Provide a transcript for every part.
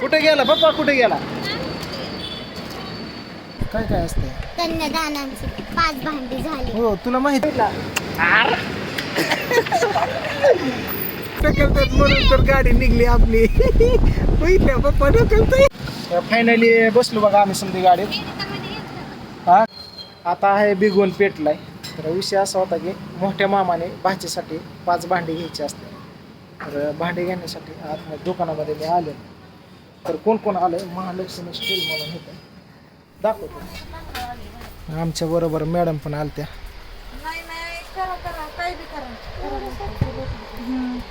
कुठे गेला? पप्पा कुठे गेला? काय काय असतंय? कन्यादानांची पाच भांडी झाली. हो तुला माहिती ढकलतात म्हणून तर गाडी निघली आपली. पहिल्या पप्पा ढकलतोय फायनली बसलो बघा आम्ही समधी गाडीत. हा? आता आहे बिगोन पेटलाय. तर विषय असा होता की मोठ्या मामाने भाचीसाठी पाच भांडी घ्यायची असते. तर भांडी घेण्यासाठी आत दुकानामध्ये मी आले तर कोण कोण आलं महालक्ष्मी स्टील म्हणून होतं दाखवतो. आमच्या बरोबर मॅडम पण आलत्या.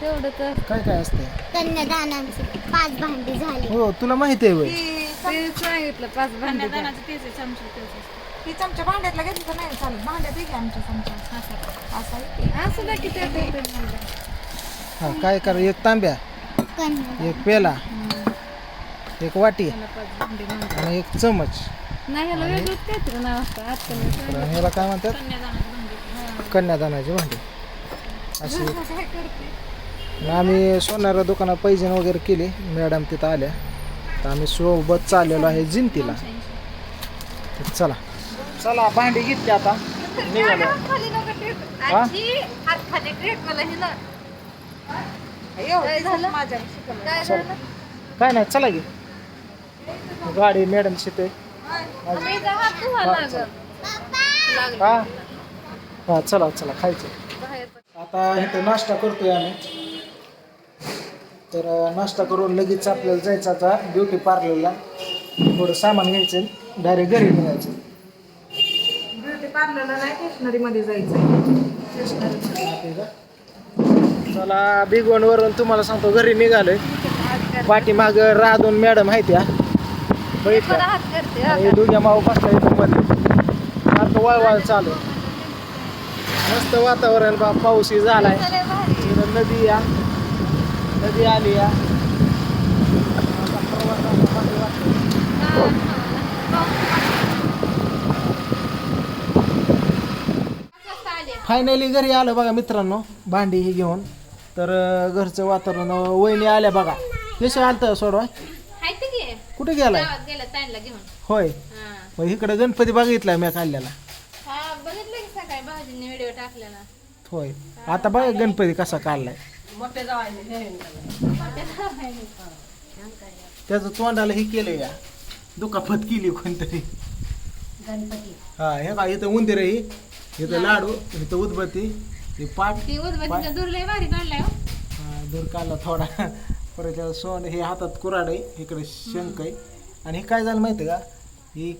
तेवढं तर काय काय असते कन्यादानांची पाच भांडी झाली. हो तुला माहिती आहे वय. तेच सांगितलं पाच भांडे द्या. ती चमचा भांड्यातला घेतली तर नाही चालेल. भांड्यात घ्या आमच्या चमचा. असं. हा काय कर एक तांब्या एक पेला. एक वाटी. आणि एक चमच नाही ह्याला वेगळंच काहीतरी नाव असतं आजकाल मी तर सांगितलं. ह्याला काय म्हणतात कन्यादानाचे भांडे. अशी? आणि आम्ही सोनारा दुकानात पैजण वगैरे केली मॅडम तिथं आल्या तर आम्ही सोबत चाललेलो आहे जिंतीला तर चला चला भांडी घेतली आता निघालो. हा? काय झालं? नाही चला गे गाडी मॅडम शिते. हा हा चला. चला खायचं. आता इथं नाश्ता करतोय आम्ही. तर नाश्ता करून लगेच आपल्याला जायचं आता ब्युटी पार्लरला थोडं सामान घ्यायचं डायरेक्ट घरी निघायचं. ब्युटी पार्लरला नाही स्टेशनरी मध्ये जायचं चला बिग वन वरून तुम्हाला सांगतो घरी निघालोय. पाठीमाग राधून मॅडम आहे त्या मला बघितल्या हात करते हा. माऊ मध्ये सारखं वळवळ चालू आहे. मस्त वातावरण बा पाऊसही झालाय लय भारी. इकडं नदी या नदी आली या आता प्रवासाला भारी वाटतं. फायनली घरी आलं बघा मित्रांनो भांडी ही घेऊन तर अं, घरचं वातावरण अं, वहिनी आल्या बघा कसे आलतं सोडवा हाय ते की? कुठे गेलाय? गावात गेला ताईंला घेऊन. होय. हा. मग इकडे गणपती बघितलाय मी काढलेला हा बघितलं की सकाळी भाऊजींनी व्हिडिओ टाकलेला. होय. आता बघा गणपती कसा काढलाय. त्याचं तोंडाला हे केलंय या. दुखापत केली कोणतरी. हा हे का इथं उंदीर आहे. ही. इथं लाडू. इथं उदबत्ती हे पाठ ती उदबत्तीचा दूर लय भारी काढलाय हो. हा, दूर काढला थोडा. परत त्याचं सोंड हे हातात कुराड आहे इकडे शंक आहे. आणि हे काय झालं माहिती का? ही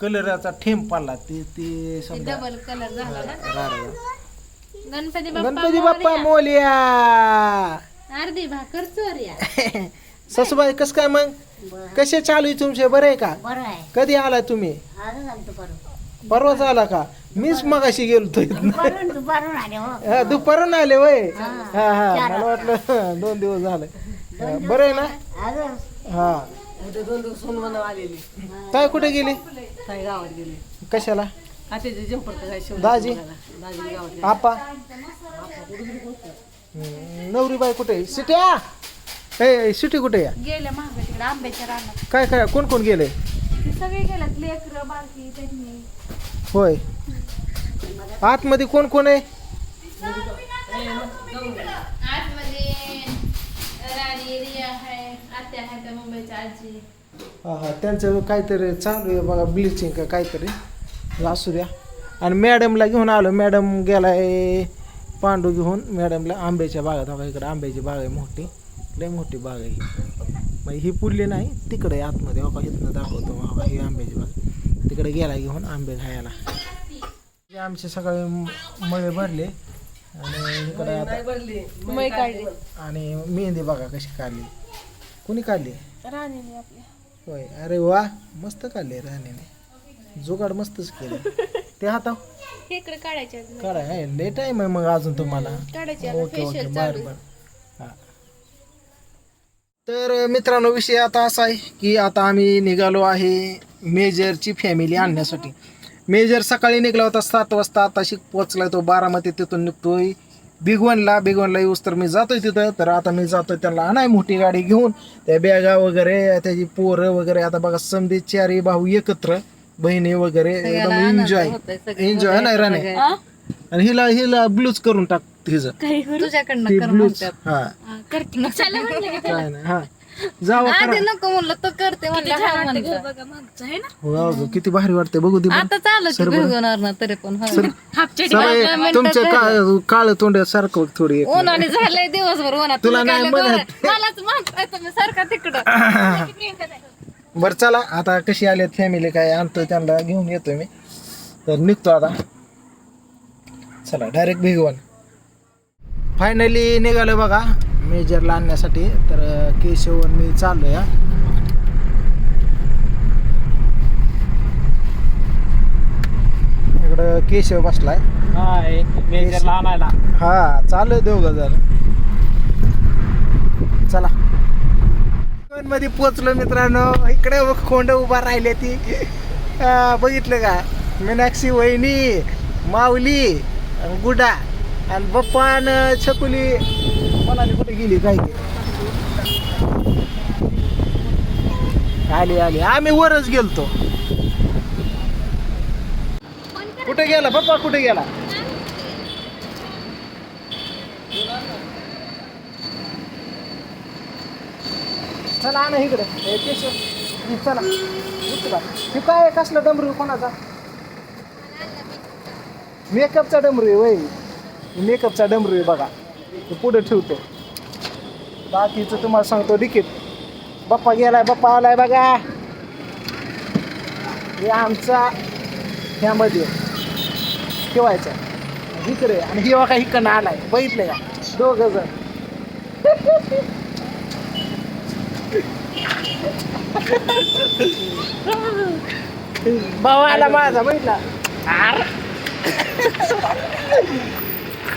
कलराचा ठेंब पडला. ती ती ते समजा डबल कलर झाला ना? राडा. गणपती बाप्पा गणपती बाप्पा मोरया. मोलिया अर्धी भाकर चोऱ्या सासूबाई कस काय मग? कसे चालू आहे तुमचे? बरे आहे का? बरं आहे. कधी आला तुम्ही? परवाच आला का? मीच मगाशी गेलो इथनं. दुपारून दुपारून आले हो. हा, दुपारून आले वय. हा हा मला वाटलं दोन दिवस झाले. हा, बरं आहे ना? हा. काय कुठे गेली? गावात गेले. कशाला? जंपर काय दाजी? दाजी गावात आपा? हम्म, नवरीबाई कुठे? आहे? सिट्या? ए सिटी कुठे आहे गेल्या महाग तिकडे आंब्याच्या रानात. काय काय कोण कोण गेले? ते सगळे लेकर त्यांनी. होय. आतमध्ये कोण कोण आहे? आतमध्ये राणी रिया आहे आत्या आहे त्या मुंबईच्या आजी हा हा त्यांचं काहीतरी चालू आहे बघा ब्लिचिंग का काहीतरी. असू द्या. आणि मॅडमला घेऊन आलो. मॅडम गेलाय पांडू घेऊन. मॅडमला आंब्याच्या बागात बघा इकडे आंब्याची बाग आहे मोठी. लय मोठी बाग आहे मग ही पुढली नाही तिकडे आतमध्ये बघा इथनं दाखवतो बघा ही आंब्याची बाग तिकडे गेला घेऊन आंबे खायला. हे आमचे सगळे मळे भरले. आणि इकडे आता आणि मेहंदी बघा कशी काढली. कोणी काढली? होय. अरे वा मस्त काढले राणीने. जुगाड मस्तच केलं. ते हाता इकडे काढायचे काढाय टाईम आहे मग अजून तुम्हाला. ओके ओके बरं बरं. तर मित्रांनो विषय आता असा आहे की आता आम्ही निघालो आहे मेजरची फॅमिली आणण्यासाठी. मेजर सकाळी निघाला होता सात वाजता आताशी पोचलाय तो बारामती तिथून निघतोय. बिगवनला बिगवनला येऊस तर मी जातोय तिथं. तर आता मी जातोय त्यांना नाही मोठी गाडी घेऊन. त्या बॅगा वगैरे त्याची पोरं वगैरे आता बघा समधी चारी भाऊ एकत्र बहिणी वगैरे एकदम एन्जॉय एन्जॉय नाही राणे? आणि हिला हिला ब्लूज करून टाक हिचं तुझ्याकडनं ती कर ब्लूज म्हणतात. हा हा, करते ना. काय नाही हा जावा आधी करा नको म्हणलं तर करते म्हणलं हा म्हणलं. हो किती भारी वाटते बघू दे बरं. आता चालू की भिगवणार ना तरी पण तुमच्या का- काळ तोंड्यासारखं थोडी एक. उन्हाने झालंय दिवसभर उन्हात तुला तुम्ही नाही काय म्हणत. बरं. मलाच म्हणताय तुम्ही सारखा तिकडं बरं चला आता कशी आली फॅमिली काय आणतोय त्यांना घेऊन येतोय मी तर निघतो आता चला डायरेक्ट भिगवण फायनली निघालो बघा मेजरला आणण्यासाठी. तर केशवन मी चाललो या इकडं केशव बसलाय. हाय मेजरला आणायला. हा चालू दोघ जर चला. मध्ये पोचलो मित्रांनो. इकडे खोंड उभा राहिले ती. बघितलं का? मीनाक्षी वहिनी माऊली गुडा. आणि बप्पा आणि छकुली कोणाली कुठे गेली काय ते? आली आली. आम्ही वरच गेलतो. कुठे गेला पप्पा कुठे गेला? चला आणा इकडे. हे केशव. चला. उचला हे काय कसला डमरू कोणाचा? मेकअपचा डमरू आहे वय मेकअपचा डमरू आहे बघा. तो पुढं ठेवतो. बाकीचं तुम्हाला सांगतो डिकीट बाप्पा गेलाय बाप्पा आलाय बघा. हे आमचा ह्यामध्ये ठेवायचा. इकडे आणि हे बघा इकडनं आलाय. बघितलं का? दोघ जण. भाऊ आला माझा बघितला?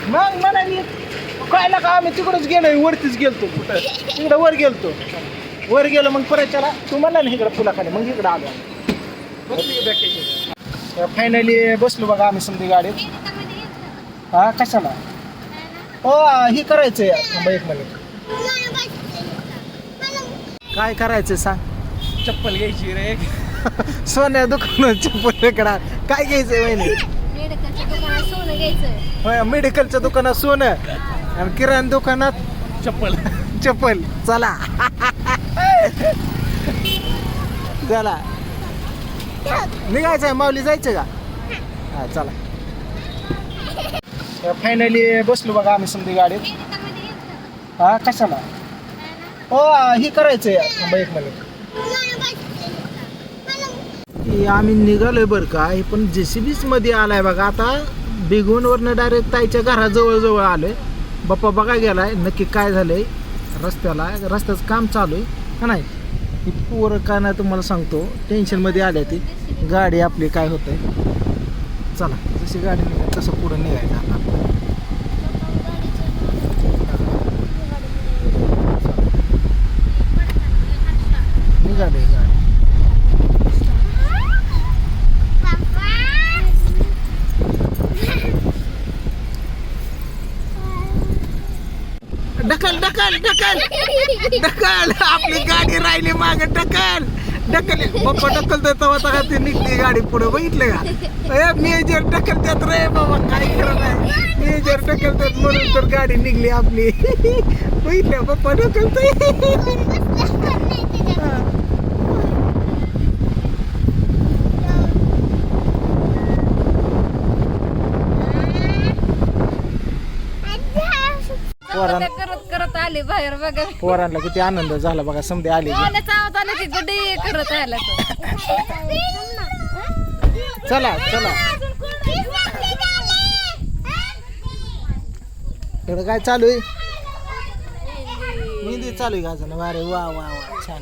मग मला मी कळलं का आम्ही तिकडच गेलो वरतीच गेलतो कुठं? तिकडं वर गेलतो. वर गेलो मग परत चला तू म्हणला ना इकडं फुलाखाली मग इकडं आलो. फायनली बसलो बघा आम्ही समधी गाडीत. हा कशाला? हो ही करायचंय. एक मिनिट काय करायचंय सांग. चप्पल घ्यायची रे. सोन्या दुकान चप्पल काय घ्यायचंय वहिनी? मेडिकलच्या दुकानात सोनं घ्यायचं होय मेडिकलच्या दुकानात सोनं. आणि किराणा दुकानात चप्पल. चप्पल. चला. चला. निघायचंय माऊली जायचं का? हा चला. फायनली बसलो बघा आम्ही समधी गाडीत. हा कशाला? हो ही थांबा एक मिनिट हे आम्ही निघालोय बरं का? हे पण जेसीबीच मध्ये आलाय बघा. आता बिगूनवरनं डायरेक्ट ताईच्या घराजवळ जवळ आलोय. बाप्पा बघा गेलाय नक्की काय झालंय? रस्त्याला रस्त्याचं काम चालू आहे का नाही? ही पोरं काय नाही तुम्हाला सांगतो. टेन्शनमध्ये आल्या ती. गाडी आपली काय होतंय? चला जशी गाडी निघाली तसं पुढं निघायचं आता. निघाले गाडी ढकल ढकल ढकल. ढकल. आपली गाडी राहिली माग. ढकल. ढकल. बाप्पा ढकलतोय तेव्हा का ती निघली गाडी पुढे. बघितलं का? ए मेजर त्यात रे बाबा काय खरं नाही. मेजर त्यात म्हणून तर गाडी निघली आपली. बघितलं बाप्पा ढकलतोय पोरां ते करत करत आले बाहेर बघा. पोरांना किती आनंद झाला बघा समजे आली आवाज आला की करत आला तो चला चला. इकडं काय चालू आहे? मेहंदी चालू आहे गाजन अरे वा वा वा छान.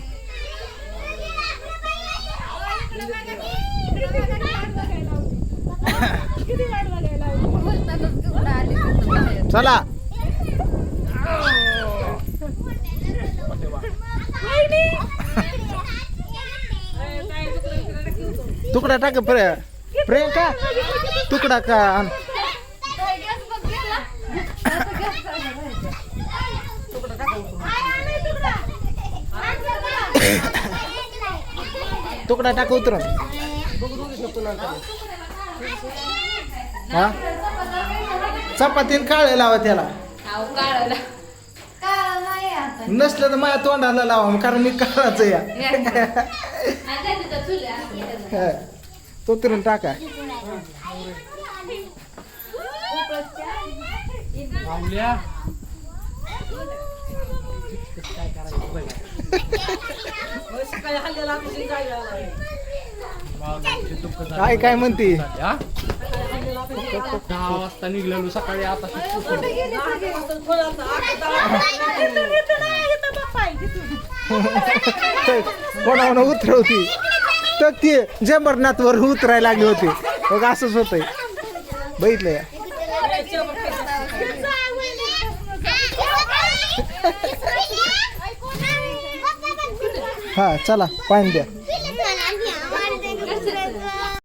चला. तुकडा टाक प्रियंका तुकडा का? तुकडा टाक उतर हा? चपातीन काळे लावा त्याला. नसलं तर माझ्या तोंडाला लावा कारण मी काळाच या. तो तिरून टाका. काय काय म्हणते? दहा वाजता निघलेलो सकाळी आता कोणावर उतरवती तर ती जमरनाथ वर उतरायला लागली होती. बघ असंच होतंय. बघितलं या. हा चला पाणी द्या.